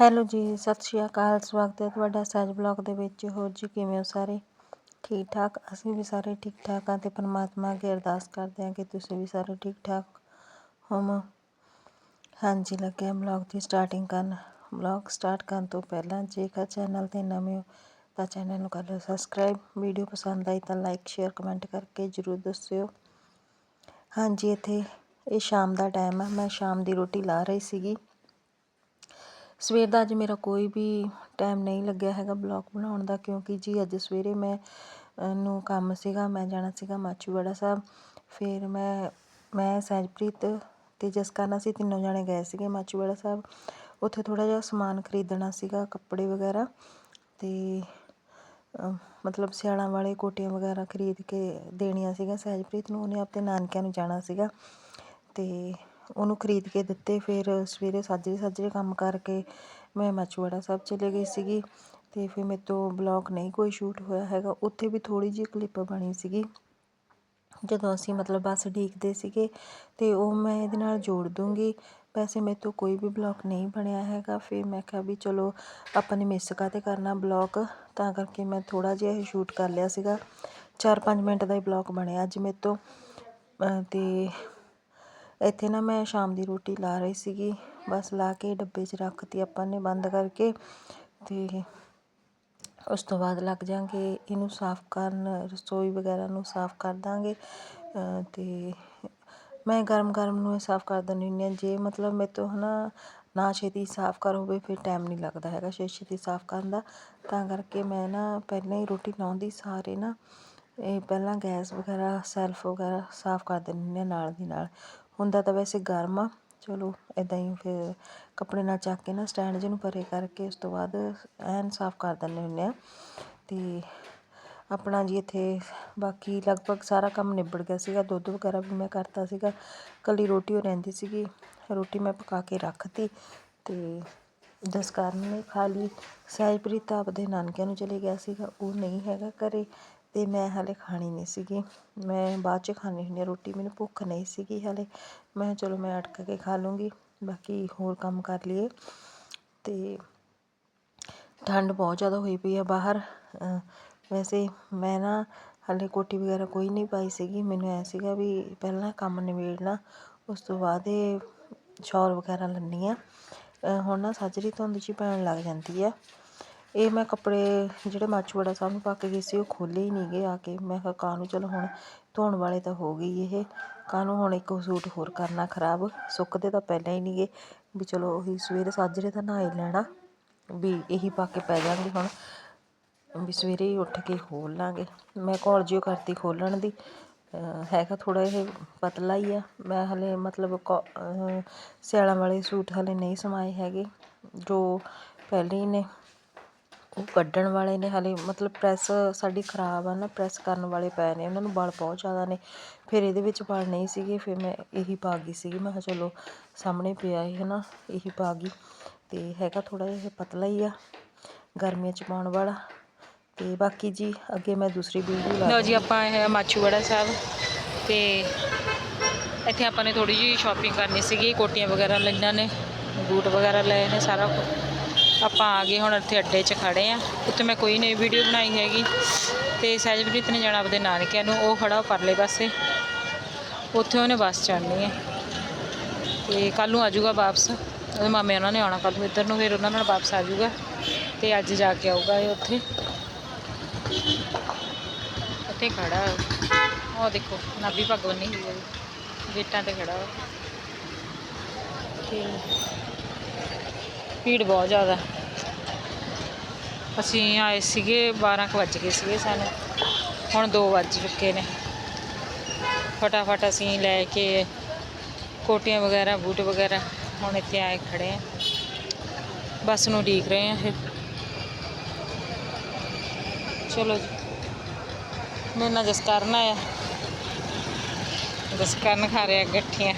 Hello ਜੀ, ਸਤਿ ਸ਼੍ਰੀ ਅਕਾਲ। ਸਵਾਗਤ ਹੈ ਤੁਹਾਡਾ ਸਹਿਜ ਬਲੌਗ ਦੇ ਵਿੱਚ। ਹੋਰ ਜੀ, ਕਿਵੇਂ ਹੋ ਸਾਰੇ? ਠੀਕ ਠਾਕ? ਅਸੀਂ ਵੀ ਸਾਰੇ ਠੀਕ ਠਾਕ ਹਾਂ ਤੇ ਪਰਮਾਤਮਾ ਅੱਗੇ ਅਰਦਾਸ ਕਰਦੇ ਹਾਂ ਕਿ ਤੁਸੀਂ ਵੀ ਸਾਰੇ ਠੀਕ ਠਾਕ ਹੋਵੋ। ਹਾਂਜੀ, ਲੱਗੇ ਹਾਂ ਬਲੌਗ ਦੀ ਸਟਾਰਟਿੰਗ ਕਰਨ। ਬਲੌਗ ਸਟਾਰਟ ਕਰਨ ਤੋਂ ਪਹਿਲਾਂ ਜੇਕਰ ਚੈਨਲ ਤੇ ਨਵੇਂ ਹੋ ਤਾਂ ਚੈਨਲ ਨੂੰ ਕਰ ਲਓ ਸਬਸਕ੍ਰਾਈਬ ਵੀਡੀਓ ਪਸੰਦ ਆਈ ਤਾਂ ਲਾਈਕ ਸ਼ੇਅਰ ਕਮੈਂਟ ਕਰਕੇ ਜਰੂਰ ਦੱਸਿਓ। ਹਾਂਜੀ, ਇੱਥੇ ਇਹ ਸ਼ਾਮ ਦਾ ਟਾਈਮ ਹੈ ਮੈਂ ਸ਼ਾਮ ਦੀ ਰੋਟੀ ਲਾ ਰਹੀ ਸੀਗੀ। ਸਵੇਰ ਦਾ ਅੱਜ ਮੇਰਾ ਕੋਈ ਵੀ ਟਾਈਮ ਨਹੀਂ ਲੱਗਿਆ ਹੈਗਾ ਬਲੋਗ ਬਣਾਉਣ ਦਾ, ਕਿਉਂਕਿ ਜੀ ਅੱਜ ਸਵੇਰੇ ਮੈਂ ਨੂੰ ਕੰਮ ਸੀਗਾ, ਮੈਂ ਜਾਣਾ ਸੀਗਾ ਮਾਚੂਵਾੜਾ ਸਾਹਿਬ। ਫਿਰ ਮੈਂ ਮੈਂ ਸਹਿਜਪ੍ਰੀਤ ਤੇ ਜਸਕਰਨ ਅਸੀਂ ਤਿੰਨੋਂ ਜਾਣੇ ਗਏ ਸੀਗੇ ਮਾਚੂਵਾੜਾ ਸਾਹਿਬ। ਉੱਥੇ ਥੋੜ੍ਹਾ ਜਿਹਾ ਸਮਾਨ ਖਰੀਦਣਾ ਸੀਗਾ, ਕੱਪੜੇ ਵਗੈਰਾ ਅਤੇ ਮਤਲਬ ਸਿਆਲਾਂ ਵਾਲੇ ਕੋਟੀਆਂ ਵਗੈਰਾ ਖਰੀਦ ਕੇ ਦੇਣੀਆਂ ਸੀਗਾ ਸਹਿਜਪ੍ਰੀਤ ਨੂੰ, ਉਹਨੇ ਆਪਣੇ ਨਾਨਕਿਆਂ ਨੂੰ ਜਾਣਾ ਸੀਗਾ ਅਤੇ ਉਹਨੂੰ ਖਰੀਦ ਕੇ ਦਿੱਤੇ, ਫਿਰ ਸਵੇਰੇ ਸਾਜਰੇ ਸਾਜਰੇ ਕੰਮ ਕਰਕੇ ਮੈਂ ਮਾਚੂਵਾੜਾ ਸਾਹਿਬ ਚਲੇ ਗਈ ਸੀਗੀ ਅਤੇ ਫਿਰ ਮੇਰੇ ਤੋਂ ਬਲੋਗ ਨਹੀਂ ਕੋਈ ਸ਼ੂਟ ਹੋਇਆ ਹੈਗਾ। ਉੱਥੇ ਵੀ ਥੋੜ੍ਹੀ ਜਿਹੀ ਕਲਿੱਪ ਬਣੀ ਸੀਗੀ। ਜਦੋਂ ਅਸੀਂ ਮਤਲਬ ਬੱਸ ਉਡੀਕਦੇ ਸੀਗੇ ਤੇ ਉਹ ਮੈਂ ਇਹਦੇ ਨਾਲ ਜੋੜ ਦੂੰਗੀ। ਵੈਸੇ ਮੇਰੇ ਤੋਂ ਕੋਈ ਵੀ ਬਲੌਗ ਨਹੀਂ ਬਣਿਆ ਹੈਗਾ। ਫਿਰ ਮੈਂ ਕਿਹਾ ਵੀ ਚਲੋ ਆਪਾਂ ਨੇ ਮਿਸ ਕਾਤੇ ਕਰਨਾ ਬਲੌਗ? ਤਾਂ ਕਰਕੇ ਮੈਂ ਥੋੜ੍ਹਾ ਜਿਹਾ ਇਹ ਸ਼ੂਟ ਕਰ ਲਿਆ ਸੀਗਾ। 4-5 ਮਿੰਟ ਦਾ ਹੀ ਬਲੌਗ ਬਣਿਆ ਅੱਜ ਮੇਰੇ ਤੋਂ। ਅਤੇ ਇੱਥੇ ਨਾ ਮੈਂ ਸ਼ਾਮ ਦੀ ਰੋਟੀ ਲਾ ਰਹੀ ਸੀਗੀ। ਬਸ ਲਾ ਕੇ ਡੱਬੇ 'ਚ ਰੱਖਤੀ ਆਪਾਂ ਨੇ ਬੰਦ ਕਰਕੇ ਅਤੇ ਉਸ ਤੋਂ ਬਾਅਦ ਲੱਗ ਜਾਂਗੇ ਇਹਨੂੰ ਸਾਫ਼ ਕਰਨ, ਰਸੋਈ ਵਗੈਰਾ ਨੂੰ ਸਾਫ਼ ਕਰ ਦਾਂਗੇ। ਅਤੇ ਮੈਂ ਗਰਮ ਗਰਮ ਨੂੰ ਇਹ ਸਾਫ਼ ਕਰ ਦਿੰਦੀ ਹੁੰਦੀ ਹਾਂ। ਜੇ ਮਤਲਬ ਮੇਰੇ ਤੋਂ ਹੈ ਨਾ ਨਾ ਛੇਤੀ ਸਾਫ਼ ਕਰ ਹੋਵੇ, ਫਿਰ ਟਾਈਮ ਨਹੀਂ ਲੱਗਦਾ ਹੈਗਾ ਛੇ ਛੇਤੀ ਸਾਫ਼ ਕਰਨ ਦਾ। ਤਾਂ ਕਰਕੇ ਮੈਂ ਨਾ ਪਹਿਲਾਂ ਹੀ ਰੋਟੀ ਲਾਉਂਦੀ ਸਾਰੇ ਨਾ। ਇਹ ਪਹਿਲਾਂ ਗੈਸ ਵਗੈਰਾ, ਸੈਲਫ ਵਗੈਰਾ ਸਾਫ਼ ਕਰ ਦਿੰਦੀ ਹੁੰਦੀ ਹਾਂ ਨਾਲ ਦੀ ਨਾਲ। ਹੁੰਦਾ ਤਾਂ ਵੈਸੇ ਗਰਮ ਆ। ਚਲੋ ਇੱਦਾਂ ਹੀ ਫਿਰ ਕੱਪੜੇ ਨਾਲ ਚੱਕ ਕੇ ਨਾ ਸਟੈਂਡ ਜਿਹਨੂੰ ਪਰੇ ਕਰਕੇ ਉਸ ਤੋਂ ਬਾਅਦ ਐਨ ਸਾਫ਼ ਕਰ ਦਿੰਦੇ ਹੁੰਦੇ ਹਾਂ ਅਤੇ ਆਪਣਾ ਜੀ ਇੱਥੇ ਬਾਕੀ ਲਗਭਗ ਸਾਰਾ ਕੰਮ ਨਿਬੜ ਗਿਆ ਸੀਗਾ। ਦੁੱਧ ਵਗੈਰਾ ਵੀ ਮੈਂ ਕਰਤਾ ਸੀਗਾ। ਕੱਲੀ ਰੋਟੀ ਉਹ ਰਹਿੰਦੀ ਸੀਗੀ। ਰੋਟੀ ਮੈਂ ਪਕਾ ਕੇ ਰੱਖਤੀ ਤੇ ਜਸਕਰਨ ਨੇ ਖਾ ਲਈ ਸਹਿਜਪ੍ਰੀਤ ਆਪਦੇ ਨਾਨਕਿਆਂ ਨੂੰ ਚਲੇ ਗਿਆ ਸੀਗਾ। ਉਹ ਨਹੀਂ ਹੈਗਾ ਘਰੇ। ਅਤੇ ਮੈਂ ਹਾਲੇ ਖਾਣੀ ਨਹੀਂ ਸੀਗੀ। ਮੈਂ ਬਾਅਦ ਚ ਖਾਂਦੀ ਹੁੰਦੀ ਹਾਂ ਰੋਟੀ, ਮੈਨੂੰ ਭੁੱਖ ਨਹੀਂ ਸੀਗੀ ਹਾਲੇ। ਮੈਂ ਚਲੋ ਮੈਂ ਅਟਕ ਕੇ ਖਾ ਲੂੰਗੀ, ਬਾਕੀ ਹੋਰ ਕੰਮ ਕਰ ਲਈਏ। ਅਤੇ ਠੰਡ ਬਹੁਤ ਜ਼ਿਆਦਾ ਹੋਈ ਪਈ ਆ ਬਾਹਰ। ਵੈਸੇ ਮੈਂ ਨਾ ਹਾਲੇ ਕੋਟੀ ਵਗੈਰਾ ਕੋਈ ਨਹੀਂ ਪਾਈ ਸੀਗੀ। ਮੈਨੂੰ ਐ ਸੀਗਾ ਵੀ ਪਹਿਲਾਂ ਕੰਮ ਨਿਬੇੜਨਾ, ਉਸ ਤੋਂ ਬਾਅਦ ਇਹ ਸ਼ੌਰ ਵਗੈਰਾ ਲੈਂਦੀ ਆ ਹੁਣ ਨਾ ਸਾਜਰੀ ਧੁੰਦ ਜੀ ਪੈਣ ਲੱਗ ਜਾਂਦੀ ਆ। ਇਹ ਮੈਂ ਕੱਪੜੇ ਜਿਹੜੇ ਮਾਚੂਵਾੜਾ ਸਾਹਿਬ ਨੂੰ ਪਾ ਕੇ ਗਈ ਸੀ, ਉਹ ਖੋਲ੍ਹੇ ਹੀ ਨਹੀਂ ਗਏ ਆ ਕੇ। ਮੈਂ ਕਿਹਾ, ਕਾਹਨੂੰ? ਚਲੋ ਹੁਣ ਧੋਣ ਵਾਲੇ ਤਾਂ ਹੋ ਗਈ ਇਹ। ਕਾਹਨੂੰ ਹੁਣ ਇੱਕ ਸੂਟ ਹੋਰ ਕਰਨਾ ਖਰਾਬ? ਸੁੱਕਦੇ ਤਾਂ ਪਹਿਲਾਂ ਹੀ ਨਹੀਂ ਗੇ ਵੀ ਚਲੋ ਉਹੀ ਸਵੇਰੇ ਸਾਜਰੇ ਤਾਂ ਨਹਾ ਹੀ ਲੈਣਾ। ਵੀ ਇਹੀ ਪਾ ਕੇ ਪੈ ਜਾਵਾਂਗੇ ਹੁਣ। ਵੀ ਸਵੇਰੇ ਹੀ ਉੱਠ ਕੇ ਖੋਲ ਲਾਂਗੇ। ਮੈਂ ਘੋਲ ਜਿਓ ਕਰਤੀ ਖੋਲਣ ਦੀ। ਹੈਗਾ ਥੋੜ੍ਹਾ ਇਹ ਪਤਲਾ ਹੀ ਆ। ਮੈਂ ਹਲੇ ਮਤਲਬ ਸਿਆਲਾਂ ਵਾਲੇ ਸੂਟ ਹਲੇ ਨਹੀਂ ਸਮਾਏ ਹੈਗੇ। ਜੋ ਪਹਿਲੇ ਹੀ ਨੇ। ਉਹ ਕੱਢਣ ਵਾਲੇ ਨੇ ਹਲੇ ਮਤਲਬ ਪ੍ਰੈਸ ਸਾਡੀ ਖਰਾਬ ਆ ਨਾ ਪ੍ਰੈਸ ਕਰਨ ਵਾਲੇ ਪਏ ਨੇ ਉਹਨਾਂ ਨੂੰ ਵਲ ਬਹੁਤ ਜ਼ਿਆਦਾ ਨੇ। ਫਿਰ ਇਹਦੇ ਵਿੱਚ ਵਲ ਨਹੀਂ ਸੀਗੇ ਫਿਰ ਮੈਂ ਇਹੀ ਪਾ ਗਈ ਸੀਗੀ ਮੈਂ ਕਿਹਾ ਚਲੋ ਸਾਹਮਣੇ ਪਿਆ ਹੈ ਨਾ ਇਹੀ ਪਾ ਗਈ। ਤੇ ਹੈਗਾ ਥੋੜਾ ਜਿਹਾ ਪਤਲਾ ਹੀ ਆ ਗਰਮੀਆਂ 'ਚ ਪਾਉਣ ਵਾਲਾ। ਤੇ ਬਾਕੀ ਜੀ ਅੱਗੇ ਮੈਂ ਦੂਸਰੀ ਵੀਡੀਓ ਲਾ ਲਓ ਜੀ ਆਪਾਂ ਇਹ ਮਾਚੂਵਾੜਾ ਸਾਹਿਬ ਤੇ ਇੱਥੇ ਆਪਾਂ ਨੇ ਥੋੜੀ ਜਿਹੀ ਸ਼ਾਪਿੰਗ ਕਰਨੀ ਸੀਗੀ ਕੋਟੀਆਂ ਵਗੈਰਾ ਲਈਆਂ ਨੇ ਬੂਟ ਵਗੈਰਾ ਲਏ ਨੇ ਸਾਰਾ ਕੁਝ ਆਪਾਂ ਆ ਗਏ ਹੁਣ ਇੱਥੇ ਅੱਡੇ 'ਚ ਖੜੇ ਆ ਉੱਥੇ ਮੈਂ ਕੋਈ ਨਵੀਂ ਵੀਡੀਓ ਬਣਾਈ ਹੈਗੀ। ਤੇ ਸਹਿਜਪ੍ਰੀਤ ਨੇ ਜਾਣਾ ਆਪਦੇ ਨਾਨਕਿਆਂ ਨੂੰ, ਉਹ ਖੜਾ ਪਰਲੇ ਪਾਸੇ। ਉੱਥੇ ਉਹਨੇ ਬੱਸ ਚੜ੍ਹਨੀ ਹੈ। ਤੇ ਕੱਲ ਨੂੰ ਆ ਜਾਊਗਾ ਵਾਪਸ। ਉਹਦੇ ਮਾਮੇ ਉਹਨਾਂ ਨੇ ਆਉਣਾ ਕੱਲ ਨੂੰ ਇੱਧਰ ਨੂੰ, ਫਿਰ ਉਹਨਾਂ ਨਾਲ ਵਾਪਸ ਆ ਜਾਊਗਾ। ਤੇ ਅੱਜ ਜਾ ਕੇ ਆਊਗਾ ਇਹ ਉੱਥੇ। ਉੱਥੇ ਖੜਾ ਉਹ। ਦੇਖੋ, ਨਾਭੀ ਪੱਗ ਨਹੀਂ ਹੋਈ ਗੇਟਾਂ ਤੇ ਖੜਾ ਵਾ। ਤੇ ਭੀੜ ਬਹੁਤ ਜ਼ਿਆਦਾ। ਅਸੀਂ ਆਏ ਸੀਗੇ 12 ਕੁ ਵੱਜ ਗਏ ਸੀਗੇ ਸਾਨੂੰ। ਹੁਣ 2 ਵੱਜ ਚੁੱਕੇ ਨੇ। ਫਟਾਫਟ ਅਸੀਂ ਲੈ ਕੇ ਕੋਟੀਆਂ ਵਗੈਰਾ, ਬੂਟ ਵਗੈਰਾ ਹੁਣ ਇੱਥੇ ਆਏ ਖੜੇ ਆ। ਬੱਸ ਨੂੰ ਉਡੀਕ ਰਹੇ ਆ ਫਿਰ। ਚਲੋ ਜੀ। ਮੇਰੇ ਨਾਲ ਜਸਕਰਨ ਆਇਆ। ਜਸਕਰਨ ਖਾ ਰਿਹਾ ਗੱਠੀਆਂ।